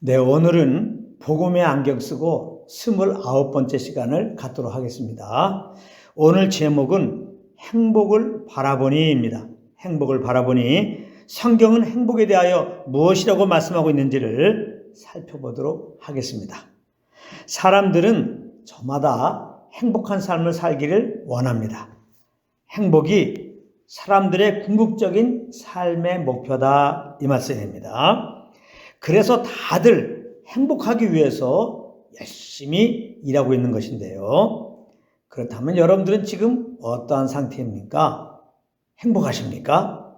네, 오늘은 복음의 안경 쓰고 스물아홉 번째 시간을 갖도록 하겠습니다. 오늘 제목은 행복을 바라보니입니다. 행복을 바라보니 성경은 행복에 대하여 무엇이라고 말씀하고 있는지를 살펴보도록 하겠습니다. 사람들은 저마다 행복한 삶을 살기를 원합니다. 행복이 사람들의 궁극적인 삶의 목표다 이 말씀입니다. 그래서 다들 행복하기 위해서 열심히 일하고 있는 것인데요. 그렇다면 여러분들은 지금 어떠한 상태입니까? 행복하십니까?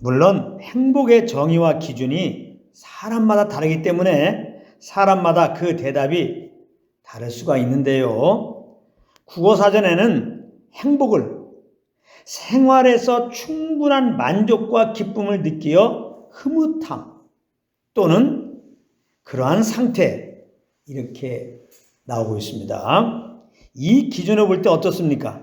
물론 행복의 정의와 기준이 사람마다 다르기 때문에 사람마다 그 대답이 다를 수가 있는데요. 국어사전에는 행복을 생활에서 충분한 만족과 기쁨을 느끼어 흐뭇함 또는 그러한 상태 이렇게 나오고 있습니다. 이 기준을 볼 때 어떻습니까?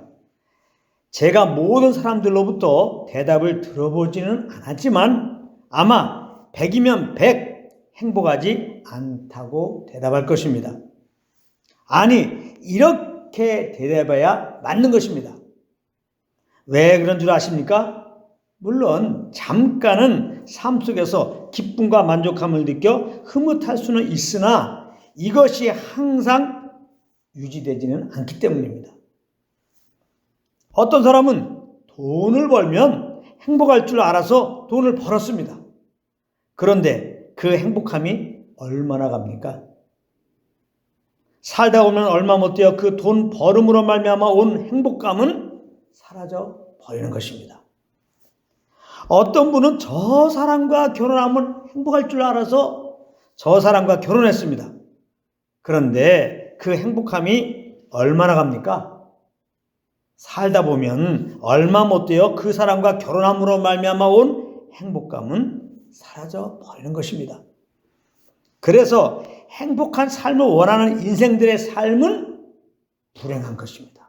제가 모든 사람들로부터 대답을 들어보지는 않았지만 아마 100이면 100 행복하지 않다고 대답할 것입니다. 아니, 이렇게 대답해야 맞는 것입니다. 왜 그런 줄 아십니까? 물론 잠깐은 삶 속에서 기쁨과 만족함을 느껴 흐뭇할 수는 있으나 이것이 항상 유지되지는 않기 때문입니다. 어떤 사람은 돈을 벌면 행복할 줄 알아서 돈을 벌었습니다. 그런데 그 행복함이 얼마나 갑니까? 살다 보면 얼마 못 되어 그 돈 벌음으로 말미암아 온 행복감은 사라져 버리는 것입니다. 어떤 분은 저 사람과 결혼하면 행복할 줄 알아서 저 사람과 결혼했습니다. 그런데 그 행복함이 얼마나 갑니까? 살다 보면 얼마 못 되어 그 사람과 결혼함으로 말미암아 온 행복감은 사라져 버리는 것입니다. 그래서 행복한 삶을 원하는 인생들의 삶은 불행한 것입니다.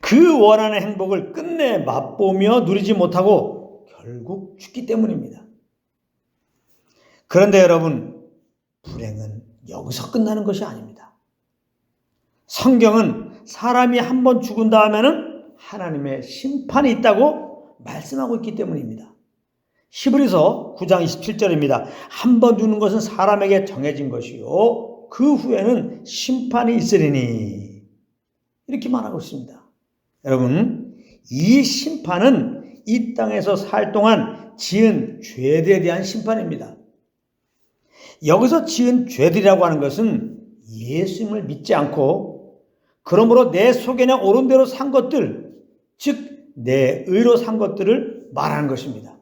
그 원하는 행복을 끝내 맛보며 누리지 못하고 결국 죽기 때문입니다. 그런데 여러분, 불행은 여기서 끝나는 것이 아닙니다. 성경은 사람이 한 번 죽은 다음에는 하나님의 심판이 있다고 말씀하고 있기 때문입니다. 히브리서 9장 27절입니다. 한 번 죽는 것은 사람에게 정해진 것이요. 그 후에는 심판이 있으리니. 이렇게 말하고 있습니다. 여러분, 이 심판은 이 땅에서 살 동안 지은 죄들에 대한 심판입니다. 여기서 지은 죄들이라고 하는 것은 예수님을 믿지 않고 그러므로 내 속에는 옳은 대로 산 것들, 즉 내 의로 산 것들을 말하는 것입니다.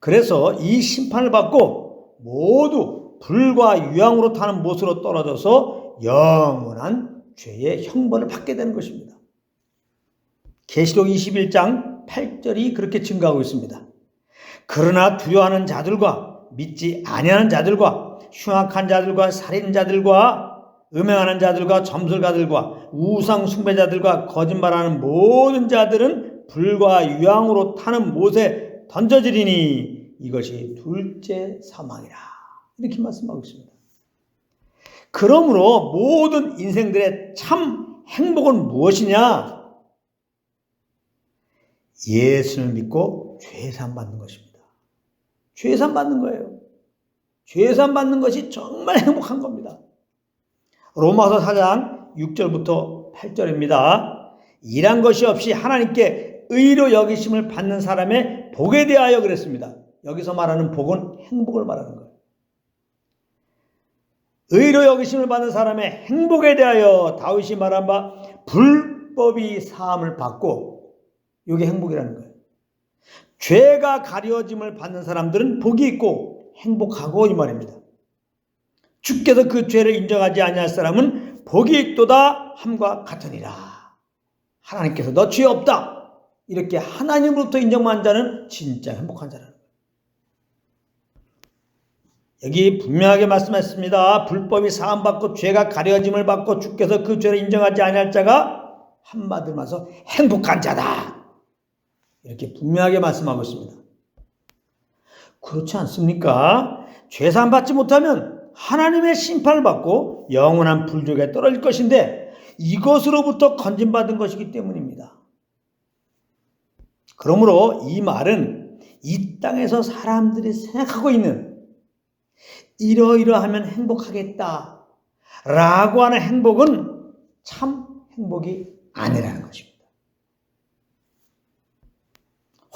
그래서 이 심판을 받고 모두 불과 유황으로 타는 못으로 떨어져서 영원한 죄의 형벌을 받게 되는 것입니다. 계시록 21장 8절이 그렇게 증가하고 있습니다. 그러나 두려워하는 자들과 믿지 아니하는 자들과 흉악한 자들과 살인자들과 음행하는 자들과 점술가들과 우상 숭배자들과 거짓말하는 모든 자들은 불과 유황으로 타는 못에 던져지리니 이것이 둘째 사망이라 이렇게 말씀하고 있습니다. 그러므로 모든 인생들의 참 행복은 무엇이냐? 예수를 믿고 죄산 받는 것입니다. 죄산 받는 거예요. 죄산 받는 것이 정말 행복한 겁니다. 로마서 4장 6절부터 8절입니다. 일한 것이 없이 하나님께 의로 여기심을 받는 사람의 복에 대하여 그랬습니다. 여기서 말하는 복은 행복을 말하는 거예요. 의로 여기심을 받는 사람의 행복에 대하여 다윗이 말한 바 불법이 사함을 받고 이게 행복이라는 거예요. 죄가 가려짐을 받는 사람들은 복이 있고 행복하고 이 말입니다. 주께서 그 죄를 인정하지 아니할 사람은 복이 있도다 함과 같으니라. 하나님께서 너 죄 없다. 이렇게 하나님으로부터 인정만 자는 진짜 행복한 자라는 거예요. 여기 분명하게 말씀했습니다. 불법이 사함받고 죄가 가려짐을 받고 주께서 그 죄를 인정하지 아니할 자가 한마디로 말해서 행복한 자다. 이렇게 분명하게 말씀하고 있습니다. 그렇지 않습니까? 죄산 받지 못하면 하나님의 심판을 받고 영원한 불족에 떨어질 것인데 이것으로부터 건진받은 것이기 때문입니다. 그러므로 이 말은 이 땅에서 사람들이 생각하고 있는 이러이러하면 행복하겠다 라고 하는 행복은 참 행복이 아니라는 것입니다.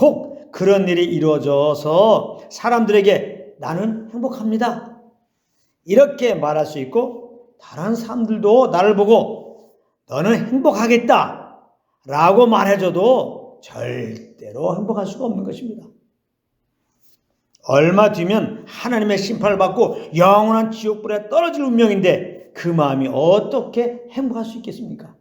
혹 그런 일이 이루어져서 사람들에게 나는 행복합니다. 이렇게 말할 수 있고 다른 사람들도 나를 보고 너는 행복하겠다 라고 말해줘도 절대로 행복할 수가 없는 것입니다. 얼마 뒤면 하나님의 심판을 받고 영원한 지옥불에 떨어질 운명인데 그 마음이 어떻게 행복할 수 있겠습니까?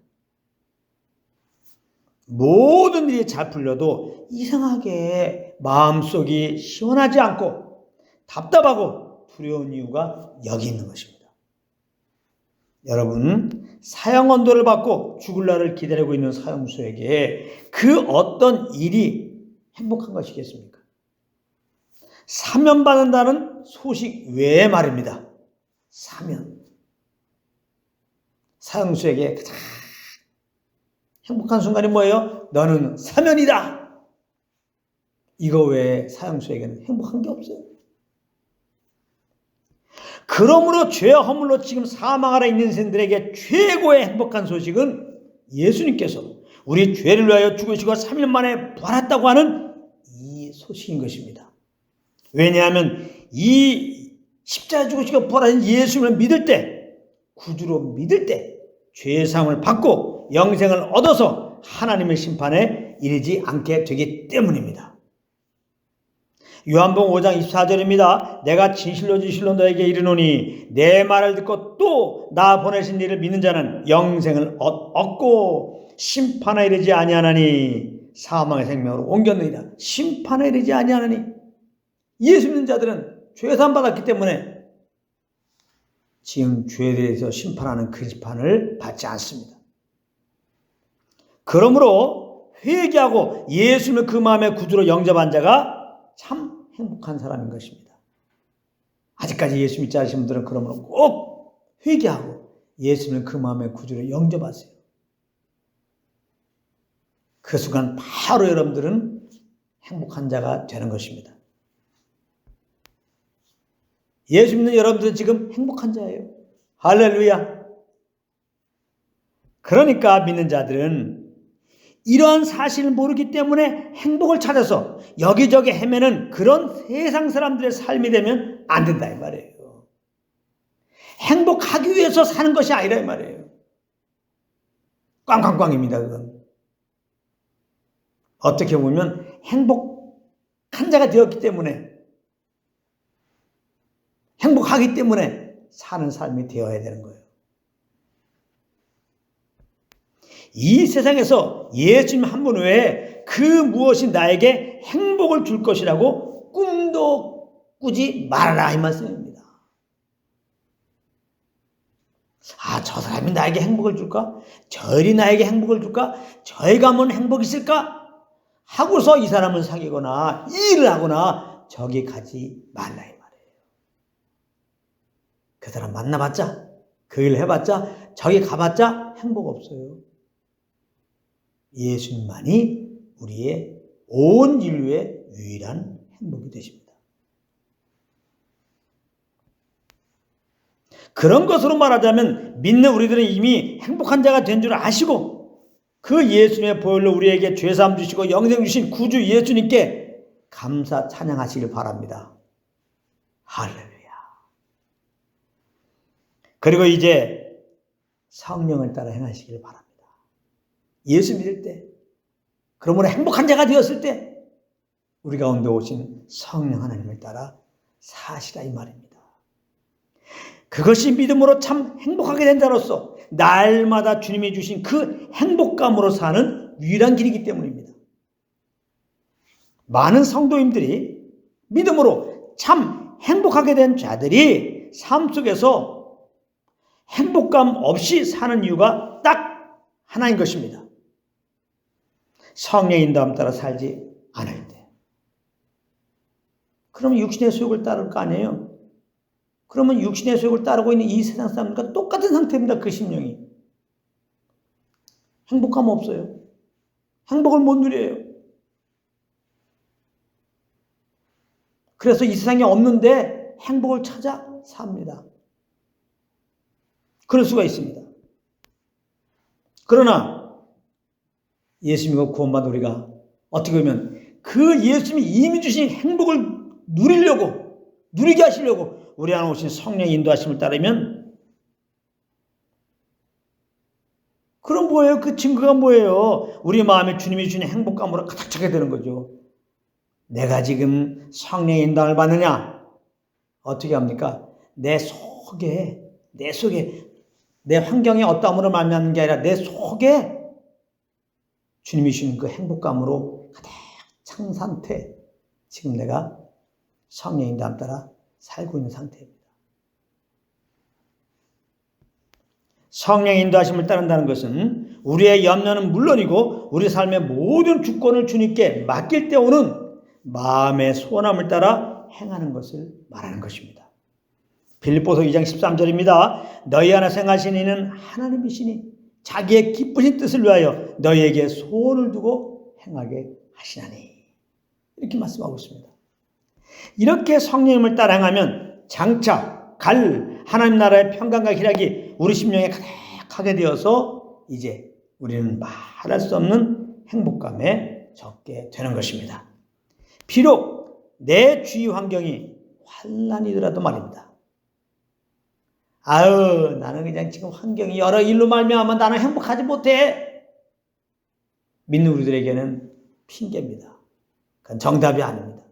모든 일이 잘 풀려도 이상하게 마음속이 시원하지 않고 답답하고 두려운 이유가 여기 있는 것입니다. 여러분, 사형 언도를 받고 죽을 날을 기다리고 있는 사형수에게 그 어떤 일이 행복한 것이겠습니까? 사면 받는다는 소식 외의 말입니다. 사면. 사형수에게 가장 행복한 순간이 뭐예요? 너는 사면이다. 이거 외에 사형수에게는 행복한 게 없어요. 그러므로 죄와 허물로 지금 사망 아래 있는 인생들에게 최고의 행복한 소식은 예수님께서 우리 죄를 위하여 죽으시고 3일 만에 부활했다고 하는 이 소식인 것입니다. 왜냐하면 이 십자가 죽으시고 부활하신 예수님을 믿을 때, 구주로 믿을 때 죄의 사함을 받고 영생을 얻어서 하나님의 심판에 이르지 않게 되기 때문입니다. 요한복음 5장 24절입니다. 내가 진실로 진실로 너에게 이르노니 내 말을 듣고 또 나 보내신 이를 믿는 자는 영생을 얻고 심판에 이르지 아니하나니 사망의 생명으로 옮겼느니라. 심판에 이르지 아니하나니 예수 믿는 자들은 죄산 받았기 때문에 지금 죄에 대해서 심판하는 그 심판을 받지 않습니다. 그러므로 회개하고 예수님을 그 마음의 구주로 영접한 자가 참 행복한 사람인 것입니다. 아직까지 예수 믿지 않으신 분들은 그러므로 꼭 회개하고 예수님을 그 마음의 구주로 영접하세요. 그 순간 바로 여러분들은 행복한 자가 되는 것입니다. 예수 믿는 여러분들은 지금 행복한 자예요. 할렐루야. 그러니까 믿는 자들은 이러한 사실을 모르기 때문에 행복을 찾아서 여기저기 헤매는 그런 세상 사람들의 삶이 되면 안 된다 이 말이에요. 행복하기 위해서 사는 것이 아니라 이 말이에요. 꽝꽝꽝입니다 그건. 어떻게 보면 행복한 자가 되었기 때문에 행복하기 때문에 사는 삶이 되어야 되는 거예요. 이 세상에서 예수님 한 분 외에 그 무엇이 나에게 행복을 줄 것이라고 꿈도 꾸지 말아라 이 말씀입니다. 아, 저 사람이 나에게 행복을 줄까? 저 일이 나에게 행복을 줄까? 저에 가면 행복이 있을까? 하고서 이 사람을 사귀거나 일을 하거나 저기 가지 말라 이 말이에요. 그 사람 만나봤자 그 일 해봤자 저기 가봤자 행복 없어요. 예수님만이 우리의 온 인류의 유일한 행복이 되십니다. 그런 것으로 말하자면 믿는 우리들은 이미 행복한 자가 된 줄 아시고 그 예수님의 보혈로 우리에게 죄사함 주시고 영생 주신 구주 예수님께 감사 찬양하시길 바랍니다. 할렐루야. 그리고 이제 성령을 따라 행하시길 바랍니다. 예수 믿을 때, 그러므로 행복한 자가 되었을 때, 우리 가운데 오신 성령 하나님을 따라 사시라 이 말입니다. 그것이 믿음으로 참 행복하게 된 자로서 날마다 주님이 주신 그 행복감으로 사는 유일한 길이기 때문입니다. 많은 성도님들이 믿음으로 참 행복하게 된 자들이 삶 속에서 행복감 없이 사는 이유가 딱 하나인 것입니다. 성령 인도함 따라 살지 않을 때. 그러면 육신의 소욕을 따를 거 아니에요? 그러면 육신의 소욕을 따르고 있는 이 세상 사람들과 똑같은 상태입니다. 그 심령이. 행복감 없어요. 행복을 못 누려요. 그래서 이 세상에 없는데 행복을 찾아 삽니다. 그럴 수가 있습니다. 그러나 예수 믿고 구원받은 우리가 어떻게 보면 그 예수님이 이미 주신 행복을 누리려고 누리게 하시려고 우리 안에 오신 성령의 인도하심을 따르면 그럼 뭐예요? 그 증거가 뭐예요? 우리 마음에 주님이 주는 행복감으로 가득 차게 되는 거죠. 내가 지금 성령의 인도를 받느냐? 어떻게 합니까? 내 속에, 내 속에, 내 환경에 어떠함으로 말미암는 게 아니라 내 속에 주님이 주신 그 행복감으로 가득 찬 상태. 지금 내가 성령의 인도함 따라 살고 있는 상태입니다. 성령의 인도하심을 따른다는 것은 우리의 염려는 물론이고 우리 삶의 모든 주권을 주님께 맡길 때 오는 마음의 소원함을 따라 행하는 것을 말하는 것입니다. 빌립보서 2장 13절입니다. 너희 안에 생하신 이는 하나님이시니 자기의 기쁘신 뜻을 위하여 너희에게 소원을 두고 행하게 하시나니 이렇게 말씀하고 있습니다. 이렇게 성령님을 따라 행하면 장차 갈 하나님 나라의 평강과 희락이 우리 심령에 가득하게 되어서 이제 우리는 말할 수 없는 행복감에 적게 되는 것입니다. 비록 내 주위 환경이 환란이더라도 말입니다. 아유, 나는 그냥 지금 환경이 여러 일로 말미암아 나는 행복하지 못해. 믿는 우리들에게는 핑계입니다. 그건 정답이 아닙니다.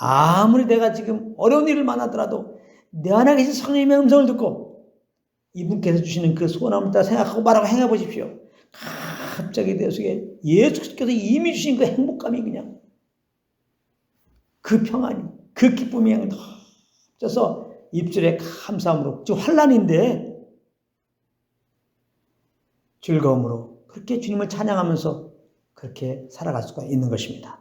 아무리 내가 지금 어려운 일을 만나더라도 내 안에 계신 성령님의 음성을 듣고 이분께서 주시는 그 소원함을 따라 생각하고 말하고 행해 보십시오. 갑자기 내 속에 예수께서 이미 주신 그 행복감이 그냥 그 평안이 그 기쁨이 그냥 터져서 입술에 감사함으로 지금 환란인데 즐거움으로 그렇게 주님을 찬양하면서 그렇게 살아갈 수가 있는 것입니다.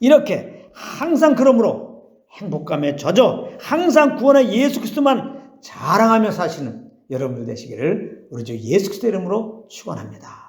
이렇게 항상 그러므로 행복감에 젖어 항상 구원의 예수 그리스도만 자랑하며 사시는 여러분들 되시기를 우리 주 예수 그리스도 이름으로 축원합니다.